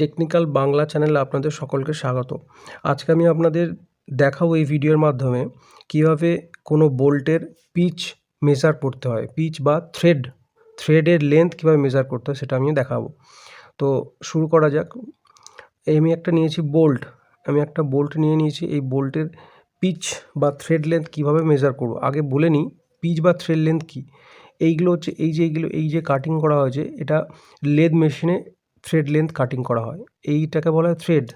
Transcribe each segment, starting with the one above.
Technical Bangla চ্যানেলে আপনাদের সকলকে স্বাগত। আজকে আমি আপনাদের দেখাবো এই ভিডিওর মাধ্যমে কীভাবে কোনো বোল্টের পিচ মেজার করতে হয়, পিচ বা থ্রেড থ্রেডের লেন্থ কীভাবে মেজার করতে হয় সেটা আমি দেখাবো। তো শুরু করা যাক। আমি একটা নিয়েছি বোল্ট আমি একটা বোল্ট নিয়ে নিয়েছি, এই বোল্টের পিচ বা থ্রেড লেন্থ কীভাবে মেজার করব? আগে বলে নিই, পিচ বা থ্রেড লেন্থ কী? এইগুলো হচ্ছে, এই যে এইগুলো, এই যে কাটিং করা হয়েছে, এটা লেদ মেশিনে থ্রেড লেন্থ কাটিং করা হয়। এইটাকে বলা হয় থ্রেড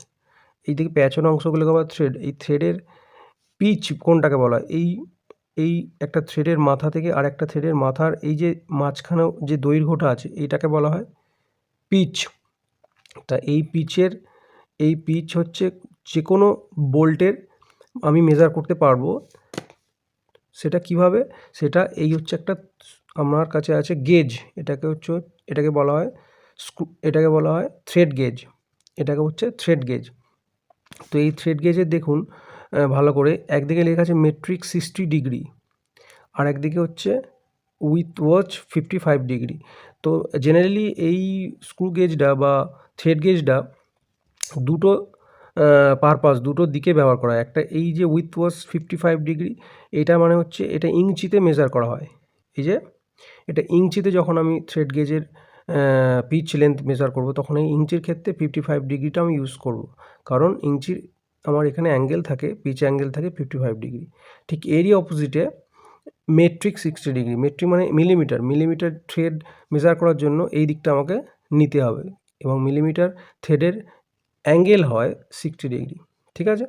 এই দিকে প্যাচন অংশগুলোকে বলা থ্রেড এই থ্রেডের পিচ কোনটাকে বলা হয়? এই এই একটা থ্রেডের মাথা থেকে আর একটা থ্রেডের মাথার এই যে মাঝখানে যে দৈর্ঘ্যটা আছে, এইটাকে বলা হয় পিচ তা এই পিচের এই পিচ হচ্ছে যে কোনো বোল্টের আমি মেজার করতে পারব। সেটা কীভাবে? সেটা এই হচ্ছে একটা, আমার কাছে আছে গেজ এটাকে হচ্ছে, এটাকে বলা হয় স্ক্রু, এটাকে বলা হয় থ্রেড গেজ এটাকে হচ্ছে থ্রেড গেজ তো এই থ্রেড গেজের দেখুন ভালো করে, একদিকে লেখা আছে মেট্রিক সিক্সটি ডিগ্রি আর একদিকে হচ্ছে উইথ ওয়াচ ফিফটি ফাইভ ডিগ্রি তো জেনারেলি এই স্ক্রু গেজটা বা থ্রেড গেজটা দুটো পারপাস দুটো দিকে ব্যবহার করা হয়। একটা এই যে উইথ ওয়াচ ফিফটি ফাইভ ডিগ্রি এটা মানে হচ্ছে, এটা ইঞ্চিতে মেজার করা হয়। এই যে, এটা ইঞ্চিতে যখন আমি থ্রেড গেজের পিচ লেন্থ মেজার করব, তখন এই ইঞ্চির ক্ষেত্রে ফিফটি ফাইভ ডিগ্রিটা আমি ইউজ করব। কারণ ইঞ্চির আমার এখানে অ্যাঙ্গেল থাকে পিচ অ্যাঙ্গেল থাকে ফিফটি ফাইভ ডিগ্রি ঠিক এরই অপোজিটে মেট্রিক সিক্সটি ডিগ্রি মেট্রিক মানে মিলিমিটার মিলিমিটার থ্রেড মেজার করার জন্য এই দিকটা আমাকে নিতে হবে। এবং মিলিমিটার থ্রেডের অ্যাঙ্গেল হয় সিক্সটি ডিগ্রি ঠিক আছে?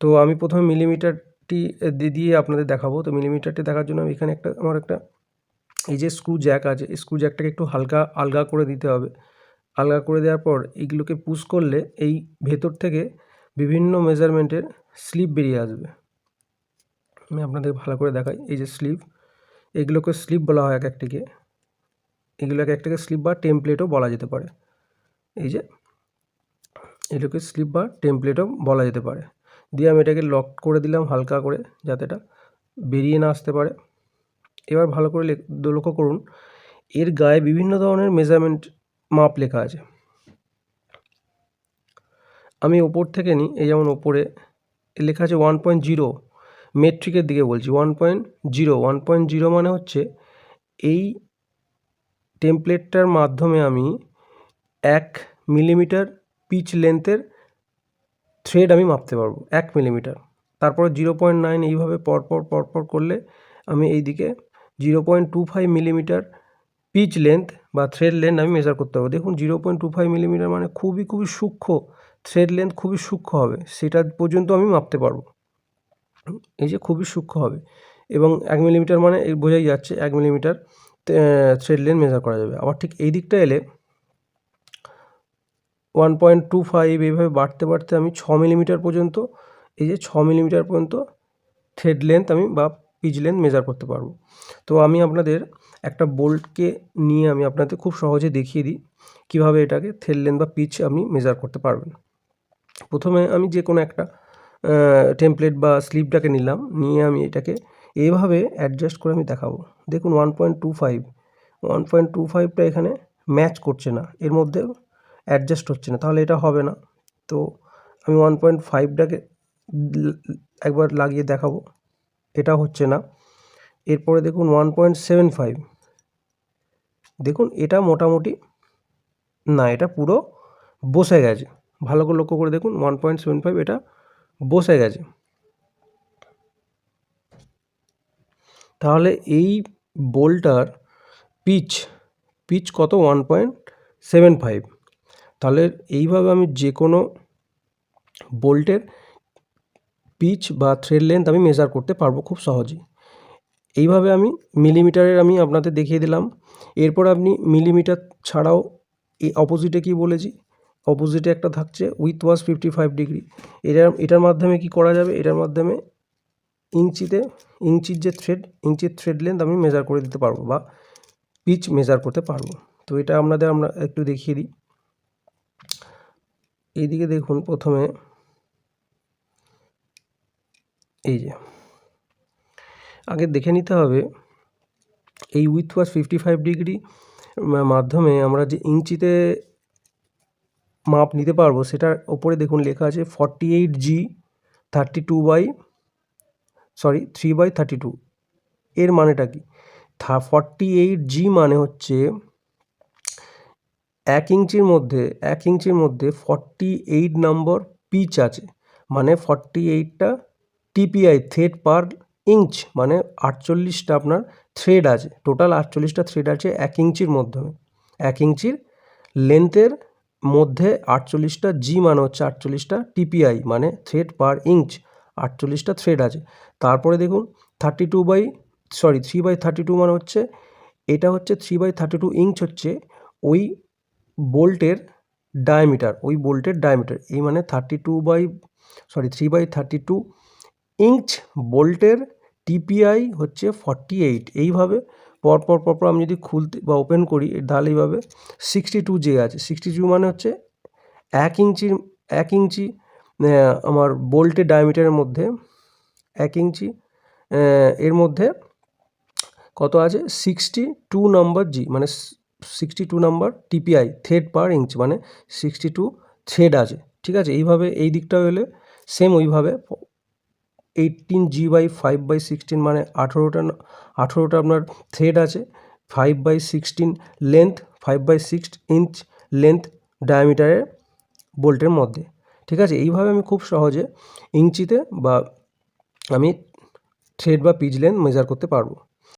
তো আমি প্রথমে মিলিমিটারটি দিয়ে আপনাদের দেখাবো। তো মিলিমিটারটি দেখার জন্য আমি এখানে একটা, আমার একটা এই যে স্ক্রু জ্যাক আছে স্ক্রু জ্যাকটাকে একটু হালকা, আলগা করে দিতে হবে। আলগা করে দেওয়ার পর এইগুলোকে পুশ করলে এই ভেতর থেকে বিভিন্ন মেজারমেন্টের স্লিপ বেরিয়ে আসবে। আমি আপনাদের ভালো করে দেখাই, এই যে স্লিপ এগুলোকে স্লিপ বলা হয় এক একটিকে। এগুলোকে একটাকে স্লিপ বা টেমপ্লেটও বলা যেতে পারে। এই যে, এগুলোকে স্লিপ বা টেমপ্লেটও বলা যেতে পারে। দিয়ে আমি এটাকে লক করে দিলাম হালকা করে, যাতে এটা বেরিয়ে না আসতে পারে। এবার ভালো করে লক্ষ্য করুন। এর গায়ে বিভিন্ন ধরনের মেজারমেন্ট মাপ লেখা আছে। আমি ওপর থেকে নিই, এই যেমন ওপরে লেখা আছে ওয়ান পয়েন্ট জিরো মেট্রিকের দিকে বলছি one point zero one point zero মানে হচ্ছে এই টেমপ্লেটটার মাধ্যমে আমি এক মিলিমিটার পিচ লেন্থের থ্রেড আমি মাপতে পারব, এক মিলিমিটার তারপরে জিরো পয়েন্ট নাইন এইভাবে পরপর পরপর করলে আমি এই দিকে zero point two five millimetre pitch length বা থ্রেড লেন্থ আমি মেজার করতে পারব দেখুন zero point two five millimetre মানে খুবই খুবই সূক্ষ্ম থ্রেড লেন্থ খুবই সূক্ষ্ম হবে। সেটা পর্যন্ত আমি মাপতে পারব। এই যে খুবই সূক্ষ্ম হবে এবং এক মিলিমিটার মানে বোঝাই যাচ্ছে এক মিলিমিটার থ্রেড লেন্থ মেজার করা যাবে। আবার ঠিক এই দিকটা এলে ওয়ান পয়েন্ট টু ফাইভ এইভাবে বাড়তে বাড়তে আমি ছ মিলিমিটার পর্যন্ত, এই যে ছ মিলিমিটার পর্যন্ত থ্রেড লেন্থ আমি বা পিচ লেন্থ মেজার করতে পারব। তো আমি আপনাদের একটা বোল্টকে নিয়ে আমি আপনাদের খুব সহজে দেখিয়ে দিই, কীভাবে এটাকে থ্রেড লেন্থ বা পিচ আপনি মেজার করতে পারবেন। প্রথমে আমি যে কোনো একটা টেমপ্লেট বা স্লিপটাকে নিলাম, নিয়ে আমি এটাকে এইভাবে অ্যাডজাস্ট করে আমি দেখাবো। দেখুন one point two five one point two ফাইভটা এখানে ম্যাচ করছে না, এর মধ্যে অ্যাডজাস্ট হচ্ছে না, তাহলে এটা হবে না। তো আমি ওয়ান পয়েন্ট ফাইভটাকে একবার লাগিয়ে দেখাবো। এটা হচ্ছে না। এরপরে দেখুন ওয়ান পয়েন্ট সেভেন ফাইভ দেখুন এটা মোটামুটি না, এটা পুরো বসে গেছে। ভালো করে লক্ষ্য করে দেখুন ওয়ান পয়েন্ট সেভেন ফাইভ এটা বসে গেছে। তাহলে এই বোলটার পিচ পিচ কত? ওয়ান পয়েন্ট সেভেন ফাইভ তাহলে এইভাবে আমি যে কোনো বোল্টের পিচ বা থ্রেড লেন্থ আমি মেজার করতে পারব খুব সহজেই। এইভাবে আমি মিলিমিটারের আমি আপনাদের দেখিয়ে দিলাম। এরপর আপনি মিলিমিটার ছাড়াও এই অপোজিটে কি বলেছি? অপোজিটে একটা থাকছে উইথ ওয়াশ ফিফটি ফাইভ ডিগ্রি এটার এটার মাধ্যমে কি করা যাবে? এটার মাধ্যমে ইঞ্চিতে, ইঞ্চির যে থ্রেড ইঞ্চির থ্রেড লেন্থ আমি মেজার করে দিতে পারব বা পিচ মেজার করতে পারব। তো এটা আপনাদের আমরা একটু দেখিয়ে দিই। এইদিকে দেখুন প্রথমে এই যে। আগে দেখে নিতে হবে, এই উইথ ওয়াশ ফিফটি ফাইভ ডিগ্রি মাধ্যমে আমরা যে ইঞ্চিতে মাপ নিতে পারব, সেটার ওপরে দেখুন লেখা আছে forty eight G thirty two by sorry three by thirty two এর মানেটা কি? ফর্টি এইট জি মানে হচ্ছে এক ইঞ্চির মধ্যে, এক ইঞ্চির মধ্যে ফর্টি এইট নম্বর পিচ আছে। মানে ফর্টি এইটটা টিপিআই থ্রেড পার ইঞ্চ মানে আটচল্লিশটা আপনার থ্রেড আছে। টোটাল আটচল্লিশটা থ্রেড আছে এক ইঞ্চির মাধ্যমে। এক ইঞ্চির লেন্থের মধ্যে আটচল্লিশটা জি মানে হচ্ছে আটচল্লিশটা টিপিআই মানে থ্রেড পার ইঞ্চ আটচল্লিশটা থ্রেড আছে। তারপরে দেখুন thirty two by sorry three by thirty two মানে হচ্ছে, এটা হচ্ছে three by thirty two inch হচ্ছে ওই বোল্টের ডায়ামিটার ওই বোল্টের ডায়ামিটার এই মানে thirty two by sorry three by thirty two inch বোল্টের TPI হচ্ছে ফর্টি এইট এইভাবে পরপর পরপর আমি যদি খুলতে বা ওপেন করি তাহলে এইভাবে সিক্সটি টু জে আছে সিক্সটি টু মানে হচ্ছে এক ইঞ্চির এক ইঞ্চি আমার বোল্টের ডায়ামিটারের মধ্যে, এক ইঞ্চি এর মধ্যে কত আছে? সিক্সটি টু নাম্বার জি মানে sixty two number TPI thread per inch মানে সিক্সটি টু থ্রেড আছে। ঠিক আছে? এইভাবে এই দিকটা হলে সেম ওইভাবে eighteen G by five by sixteen মানে আঠেরোটা আঠেরোটা আপনার থ্রেড আছে five by sixteen length five by six inch length ডায়ামিটারের বোল্টের মধ্যে, ঠিক আছে? এইভাবে আমি খুব সহজে ইঞ্চিতে বা আমি থ্রেড বা পিচ লেন্থ মেজার করতে পারব।